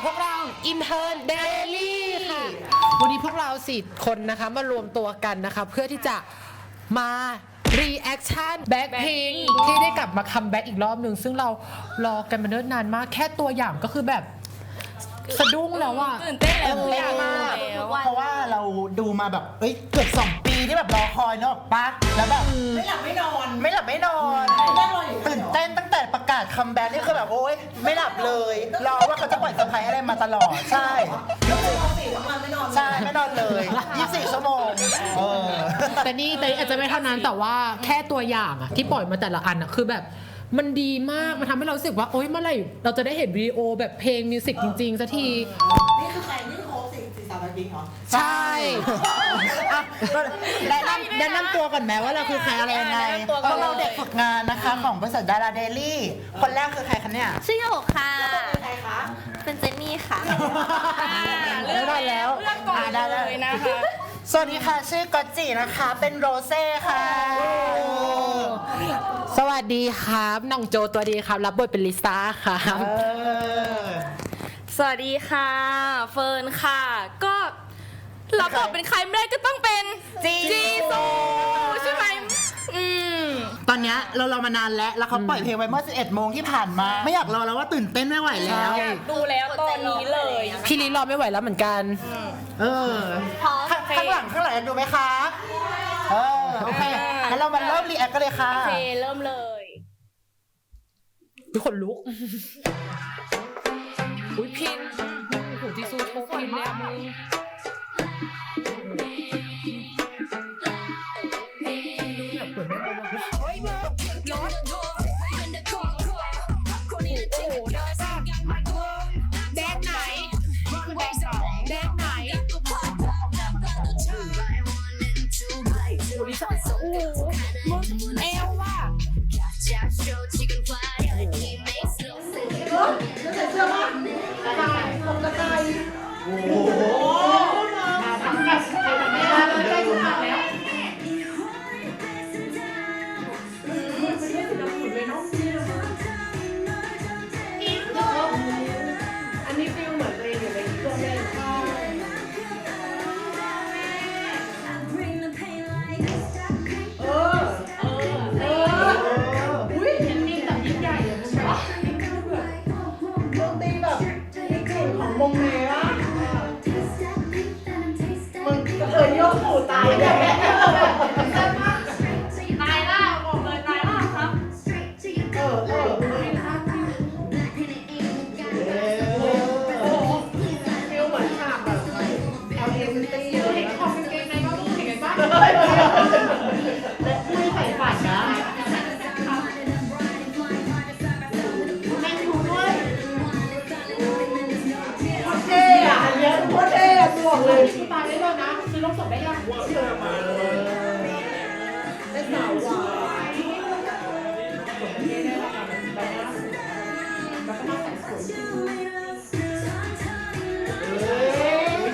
กับพวกเรา Intern Daily ค่ะ วันนี้พวกเราสี่คนนะคะมารวมตัวกันนะคะ เพื่อที่จะมา reaction Blackpink ที่ได้กลับมาคัมแบ็กอีกรอบหนึ่งซึ่งเรารอกันมาเนิ่นนานมาก แค่ตัวอย่างก็คือแบบ สะดุ้งแล้วอะตื่นเต้นแล้วเต้นมากแล้วเพราะว่าเราดูมาแบบเอ้ยเกือบสองปีที่แบบรอคอยเนอะปะแล้วแบบไม่หลับไม่นอน ไม่หลับไม่นอนนั่งรออยู่ตื่นเต้นตั้งแต่ประกาศคัมแบ็กนี่คือแบบโอ๊ยไม่หลับเลยรอว่าเขาจะปล่อยเซอร์ไพรส์อะไรมาตลอดใช่แล้วก็รอสี่วันไม่นอนใช่ไม่นอนเลย24ชั่วโมงเออแต่นี่แต่อาจจะไม่เท่านั้นแต่ว่าแค่ตัวอย่างอะที่ปล่อยมาแต่ละอันอะคือแบบ มันดีมาก มันทำให้เรารู้สึกว่า โอ๊ยเมื่อไหร่เราจะได้เห็นวิดีโอแบบเพลงมิวสิกจริงๆสักที นี่คือใครนี่คือโค้ชสี่สี่สามวันบิงเหรอใช่อะก็แนะนำแนะนำตัวก่อนไหมว่าเราคือใครอะไรยังไงพวกเราเด็กฝึกงานนะคะ ของบริษัทดาราเดลี่ คนแรกคือใครคะเนี่ย ชื่อโยกค่ะ เป็นใครคะเป็นเจนนี่ค่ะ เลือกได้แล้วเลือกก่อนอะได้ เลได้ยนะคะ สวัสดีค่ะ ชื่อก๊อตจินะคะ เป็นโรเซ่ค่ะ สวัสดีครับน้องโจตัวดีครับ รับบทเป็นลิซ่าครับเออ สวัสดีค่ะ เฟิร์นค่ะ ก็รับบทเป็นใครไม่ได้ก็ต้องเป็นจีจีซูใช่ไหมอืม ตอนเนี้ยเรารอมานานแล้วแล้วเขาปล่อยเพลงไว้เมื่อ 11 โมงที่ผ่านมา ไม่อยากรอแล้วว่าตื่นเต้นไม่ไหวแล้วใช่ดูแล้วตอนนี้เลย พี่ลิรอไม่ไหวแล้วเหมือนกัน เออพร้อมข้างข้างหลังข้างหลังดูไหมคะ เออโอเคงั้นเรามาเริ่มรีแอคกันเลยค่ะ โอเคเริ่มเลยมีคนลุก อุ้ยพินโอ้โหจีซูโชว์พินเลยอะมึง เอวว่ะอัน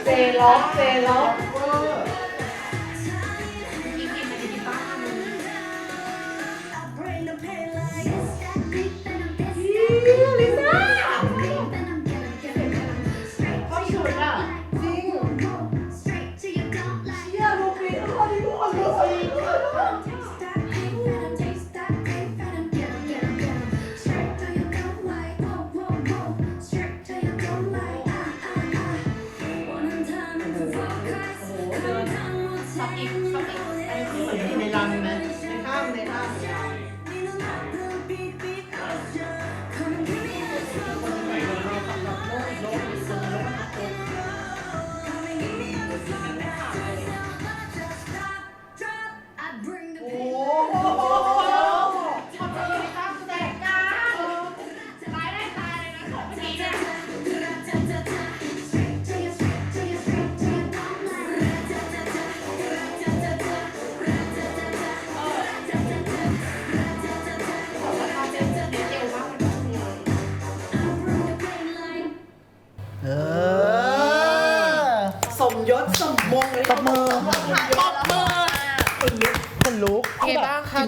เจล็อกเจล็อก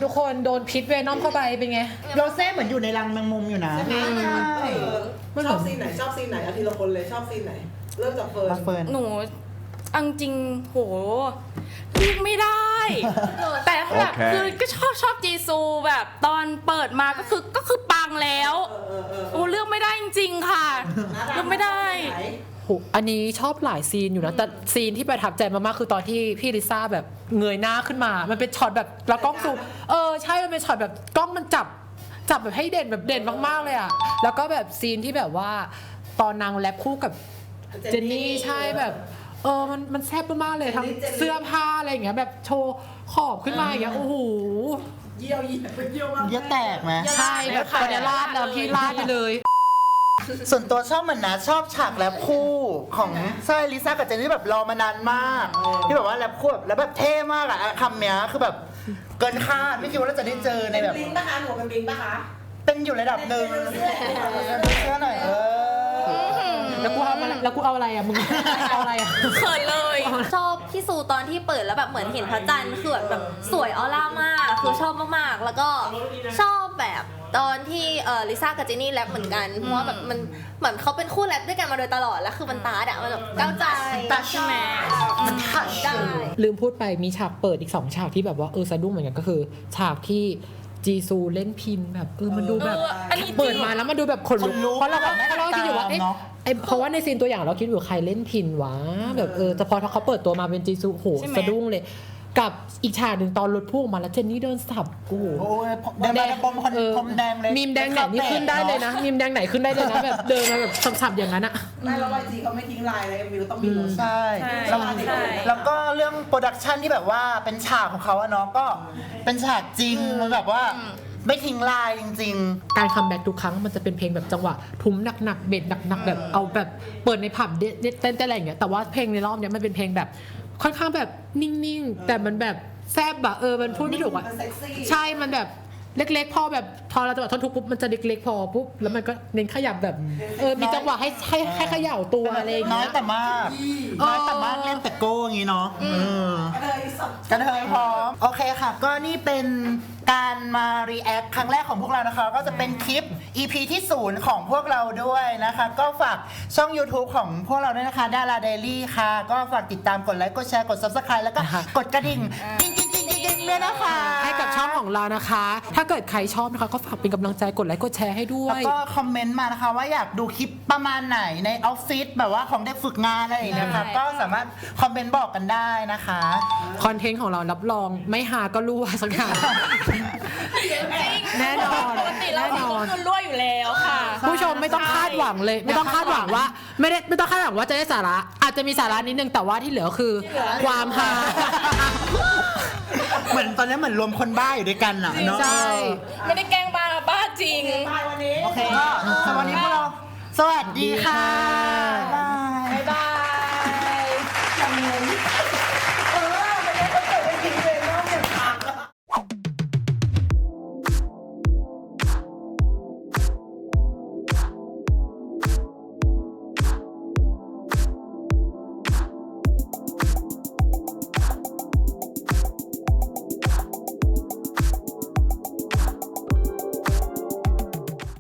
ทุกคนโดนพิษเวนอมเข้าไปเป็นไง โรเซ่เหมือนอยู่ในรังแมงมุมอยู่นะ เออชอบซีนไหนชอบซีนไหนเอาทีละคนเลยชอบซีนไหน เริ่มจากเฟิร์น มาเฟิร์น หนูเอังจริงโหเรียกไม่ได้ แต่แบบโอเค คือก็ชอบชอบจีซูแบบตอนเปิดมาก็คือก็คือปังแล้วเออเออเออโอ้เลือกไม่ได้จริง ๆ ค่ะเลือกไม่ได้ไหนโห อันนี้ชอบหลายซีนอยู่นะ แต่ซีนที่ประทับใจมากๆคือตอนที่พี่ลิซ่าแบบเงยหน้าขึ้นมา มันเป็นช็อตแบบแล้วกล้องซูมเออใช่ มันเป็นช็อตแบบกล้องมันจับจับแบบให้เด่นแบบเด่นมากๆเลยอะแล้วก็แบบซีนที่แบบว่า ตอนนางแรปคู่กับเจนนี่ใช่แบบ เออมันมันแซ่บมากๆเลยทั้งเสื้อผ้าอะไรอย่างเงี้ยแบบโชว์ขอบขึ้นมาอย่างเงี้ยโอ้โหเยี่ยวเยี่ยวเยี่ยวมากเยอะแตกไหมใช่แบบตอนนี้ลาดแล้วพี่ลาดไปเลย ส่วนตัวชอบเหมือนนะ ชอบฉากแรปคู่ของใช่ลิซ่ากับเจนนี่แบบรอมานานมาก ที่แบบว่าแรปคู่แบบแล้วแบบเท่มากอะคำเนี้ยคือแบบเกินคาดไม่คิดว่าเราจะได้เจอในแบบบิงปะคะหนูเป็นบิงปะคะเป็นอยู่ระดับหนึ่งดูเสื้อหน่อยเออ แล้วกูเอาอะไรแล้วกูเอาอะไรอะมึงเอาอะไรอะ เขินเลย ชอบพี่ซูตอนที่เปิดแล้วแบบเหมือนเห็นพระจันทร์คือแบบแบบสวยออร่ามาก คือชอบมากๆ แล้วก็ชอบแบบ ตอนที่เออลิซ่ากับเจนนี่แรปเหมือนกันเพราะว่าแบบมันเหมือนเขาเป็นคู่แรปด้วยกันมาโดยตลอดแล้วคือมันตาดอะมันแบบก้าวใจตัดใช่ไหมมันทัชได้ลืมพูดไปมีฉากเปิดอีกสองฉากที่แบบว่าเออสะดุ้งเหมือนกันก็คือ ฉากที่จีซูเล่นพินแบบเออมันดูแบบเอออันนี้จริงเปิดมาแล้วมันดูแบบขนลุกเพราะเราแบบเพราะเราคิดอยู่ว่าเอ๊ะไอเพราะว่าในซีนตัวอย่างเราคิดอยู่ใครเล่นพินวะแบบเออแต่พอเขาเปิดตัวมาเป็นจีซูโหใช่ไหมสะดุ้งเลย กับอีกฉากหนึ่งตอนรถพุ่งออกมาแล้วเจนนี่เดินสับโอ้โหโอ้ยเดินมาในปมคนเออพรมแดงเลยมีมแดงไหนนี่ขึ้นได้เลยนะมีมแดงไหนขึ้นได้เลยนะแบบเดินมาแบบสับๆอย่างนั้นอะ ไม่แล้ววายจีเขาไม่ทิ้งลายเลยมิวต้องมีรสชาติใช่ใช่แล้วใช่ แล้วก็เรื่องโปรดักชันที่แบบว่าเป็นฉากของเขาอะเนาะก็เป็นฉากจริงมันแบบว่าไม่ทิ้งลายจริง การคัมแบ็กทุกครั้งมันจะเป็นเพลงแบบจังหวะ ทุ้มหนักๆเบสหนักๆแบบเอาแบบเปิดในผับเต้นเต้นอะไรอย่างเงี้ยแต่ว่าเพลงในรอบเนี้ยมันเป็นเพลงแบบ ค่อนข้างแบบนิ่งๆ แต่มันแบบแซบอะเออมันพูดไม่ถูกอะมันเซ็กซี่ใช่มันแบบเล็กๆ พอแบบพอเราจังหวะท่อนทุกปุ๊บมันจะเล็กๆพอปุ๊บแล้วมันก็เน้นขยับแบบเออมีจังหวะให้ให้ให้เขย่าตัวอะไรอย่างๆน้อเงี้ยยแต่มากน้อยแต่มากเล่นแต่โก้อย่างงี้เนาะเออ เลยสับ กระเทยพร้อม โอเคค่ะ ก็นี่เป็น การมา react ครั้งแรกของพวกเรานะคะ ก็จะเป็นคลิป EP ที่ศูนย์ของพวกเราด้วยนะคะ ก็ฝากช่อง YouTube ของพวกเราด้วยนะคะดาราเดลี่ค่ะ ก็ฝากติดตามกดไลค์กดแชร์กด subscribe แล้วก็นะคะกดกระดิ่งกิ๊งกิ๊งกิ๊งกิ๊งกิ๊งด้วยนะคะ ให้กับช่อง ของเรานะคะ ถ้าเกิดใครชอบนะคะก็ฝากเป็นกำลังใจกดไลค์กดแชร์ให้ด้วแล้วยก็คอมเมนต์มานะคะ ว่าอยากดูคลิปประมาณไหนในออฟฟิศแบบว่าของเด็กฝึกงานอะไรอย่างเงี้ยค่ะใช่ ก็สามารถคอมเมนต์บอกกันได้นะคะ คอนเทนต์ของเรารับรองไม่หาก็รั่วสักอย่าง แน่นอนปกติเราแน่นอน คือรั่วอยู่แล้วค่ะ ผู้ชมไม่ต้องคาดหวังเลย ไม่ต้องคาดหวังว่า ไม่ได้ไม่ต้องคาดหวังว่าจะได้สาระ อาจจะมีสาระนิดนึงแต่ว่าที่เหลือคือ ความฮาเห มือนตอนนี้เหมือนรวมคนบ้าอยู่ด้วยกันอะเนาะใช่ไม่ได้แกล้งบ้าบ้าจริงบายวันนี้โอเคก็สำหรับวันนี้พวกเราสวัสดีค่ะบ๊ายบาย